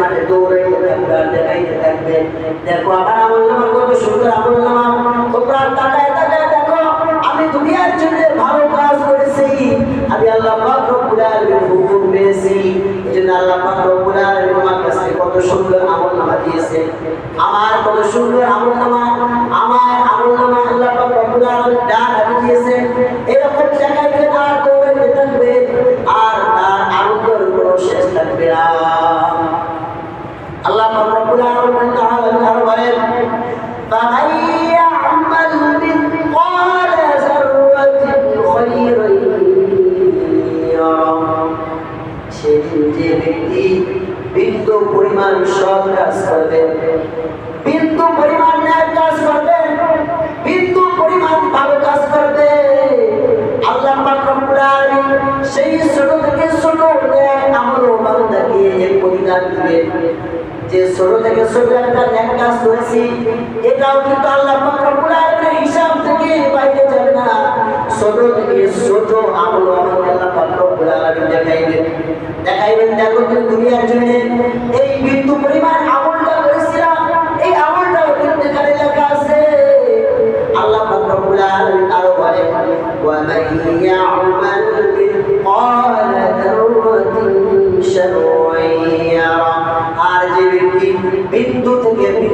মাঠে দৌড়ে থাকবে। দেখো আমার নামা কত সুন্দর, আমার তোমরা তাকায় তাকায় দেখো, আমি দুনিয়ার জন্য ভালো কাজ করেছি। আমি আল্লাহ পাক রব্বুল আলামিন হুকুম পেয়েছি। এজন্য আল্লাহ পাক রব্বুল আলামিন আমার কাছে কত সুন্দর আমল নামা দিয়েছে। আমার কত সুন্দর আমল নামা সেদিন যে ব্যক্তি বিন্দু পরিমাণ সৎ কাজ করবে। এটাও কিন্তু আল্লাহ পাক হিসাব থেকে বাইরে থেকে ছোট আমল আমাকে আল্লাহ দেখাইবেন। দেখাইবেন দেখো দুনিয়ার জন্য এই বিন্দু পরিমাণ